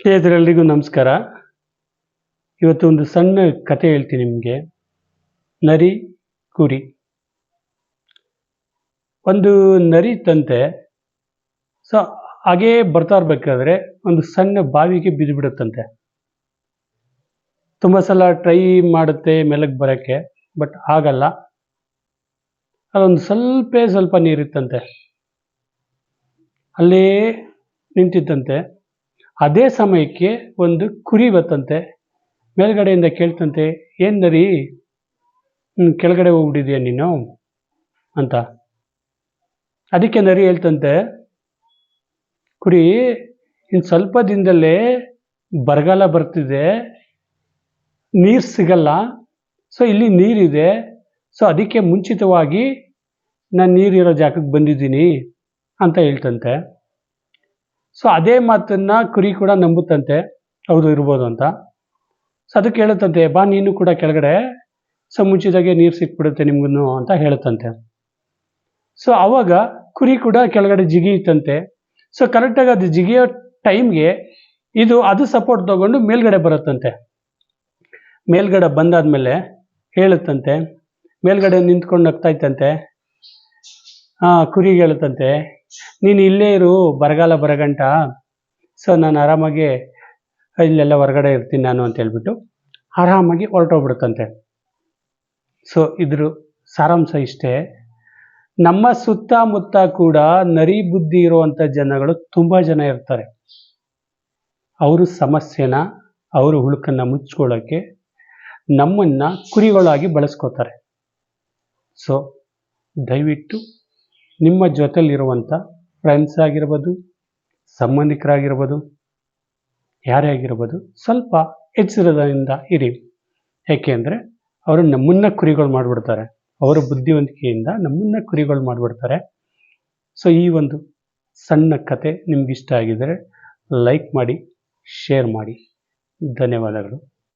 ಸ್ನೇಹಿತರೆಲ್ಲರಿಗೂ ನಮಸ್ಕಾರ. ಇವತ್ತು ಒಂದು ಸಣ್ಣ ಕತೆ ಹೇಳ್ತೀನಿ ನಿಮಗೆ. ನರಿ, ಕುರಿ. ಒಂದು ನರಿ ತಂತೆ, ಸೊ ಹಾಗೇ ಬರ್ತಾ ಇರ್ಬೇಕಾದ್ರೆ ಒಂದು ಸಣ್ಣ ಬಾವಿಗೆ ಬಿದ್ದು ಬಿಡುತ್ತಂತೆ. ತುಂಬ ಸಲ ಟ್ರೈ ಮಾಡುತ್ತೆ ಮೇಲಕ್ಕೆ ಬರೋಕ್ಕೆ, ಬಟ್ ಆಗಲ್ಲ. ಅದೊಂದು ಸ್ವಲ್ಪ ಸ್ವಲ್ಪ ನೀರಿತ್ತಂತೆ. ಅಲ್ಲೇ ನಿಂತಿತ್ತಂತೆ. ಅದೇ ಸಮಯಕ್ಕೆ ಒಂದು ಕುರಿ ಬತ್ತಂತೆ, ಮೇಲ್ಗಡೆಯಿಂದ ಕೇಳ್ತಂತೆ, ಏನು ನರಿ? ಕೆಳಗಡೆ ಹೋಗ್ಬಿಟ್ಟಿದ್ಯಾ ನೀನು? ಅಂತ. ಅದಕ್ಕೆ ನರಿ ಹೇಳ್ತಂತೆ, ಕುರಿ ಇನ್ನು ಸ್ವಲ್ಪ ದಿನದಲ್ಲೇ ಬರಗಾಲ ಬರ್ತಿದೆ, ನೀರು ಸಿಗಲ್ಲ, ಸೊ ಇಲ್ಲಿ ನೀರಿದೆ, ಸೊ ಅದಕ್ಕೆ ಮುಂಚಿತವಾಗಿ ನಾನು ನೀರಿರೋ ಜಾಗಕ್ಕೆ ಬಂದಿದ್ದೀನಿ, ಅಂತ ಹೇಳ್ತಂತೆ. ಸೊ ಅದೇ ಮಾತನ್ನ ಕುರಿ ಕೂಡ ನಂಬುತ್ತಂತೆ. ಹೌದು, ಇರ್ಬೋದು ಅಂತ. ಸೊ ಅದಕ್ಕೆ ಹೇಳುತ್ತಂತೆ, ಬಾ, ನೀನು ಕೂಡ ಕೆಳಗಡೆ ಸೊ ಮುಂಚಿತಾಗೆ ನೀರು ಸಿಕ್ಬಿಡುತ್ತೆ ನಿಮ್ಗೂ ಅಂತ ಹೇಳುತ್ತಂತೆ. ಸೊ ಅವಾಗ ಕುರಿ ಕೂಡ ಕೆಳಗಡೆ ಜಿಗಿಯುತ್ತಂತೆ ಸೊ ಕರೆಕ್ಟಾಗಿ ಅದು ಜಿಗಿಯೋ ಟೈಮ್ಗೆ ಇದು, ಅದು ಸಪೋರ್ಟ್ ತಗೊಂಡು ಮೇಲ್ಗಡೆ ಬರುತ್ತಂತೆ. ಮೇಲ್ಗಡೆ ಬಂದಾದ್ಮೇಲೆ ಹೇಳುತ್ತಂತೆ. ಮೇಲ್ಗಡೆ ನಿಂತ್ಕೊಂಡು ನಗ್ತಾ ಇತ್ತಂತೆ. ಹಾಂ ಕುರಿಗೆ ಹೇಳುತ್ತಂತೆ. ನೀನು ಇಲ್ಲೇ ಇರು, ಬರಗಾಲ ಬರಗಂಟ. ಸೊ ನಾನು ಆರಾಮಾಗಿ ಇಲ್ಲೆಲ್ಲ ಹೊರಗಡೆ ಇರ್ತೀನಿ ನಾನು ಅಂತ ಹೇಳ್ಬಿಟ್ಟು ಆರಾಮಾಗಿ ಹೊರಟೋಗ್ಬಿಡುತ್ತಂತೆ. ಸೊ ಇದ್ರ ಸಾರಾಂಶ ಇಷ್ಟೇ. ನಮ್ಮ ಸುತ್ತಮುತ್ತ ಕೂಡ ನರಿ ಬುದ್ಧಿ ಇರುವಂಥ ಜನಗಳು ತುಂಬ ಜನ ಇರ್ತಾರೆ. ಅವರು ಸಮಸ್ಯೆನ, ಅವರು ಹುಳುಕನ್ನು ಮುಚ್ಕೊಳ್ಳೋಕ್ಕೆ ನಮ್ಮನ್ನು ಕುರಿಗಳಾಗಿ ಬಳಸ್ಕೋತಾರೆ. ಸೊ ದಯವಿಟ್ಟು ನಿಮ್ಮ ಜೊತೆಲಿರುವಂಥ ಫ್ರೆಂಡ್ಸ್ ಆಗಿರ್ಬೋದು, ಸಂಬಂಧಿಕರಾಗಿರ್ಬೋದು, ಯಾರೇ ಆಗಿರ್ಬೋದು, ಸ್ವಲ್ಪ ಎಚ್ಚರದಿಂದ ಇರಿ. ಏಕೆಂದರೆ ಅವರು ನಮ್ಮನ್ನ ಕುರಿಗಳು ಮಾಡಿಬಿಡ್ತಾರೆ. ಅವರ ಬುದ್ಧಿವಂತಿಕೆಯಿಂದ ನಮ್ಮನ್ನ ಕುರಿಗಳು ಮಾಡಿಬಿಡ್ತಾರೆ. ಸೊ ಈ ಒಂದು ಸಣ್ಣ ಕತೆ ನಿಮ್ಗೆ ಇಷ್ಟ ಆಗಿದರೆ ಲೈಕ್ ಮಾಡಿ ಶೇರ್ ಮಾಡಿ. ಧನ್ಯವಾದಗಳು.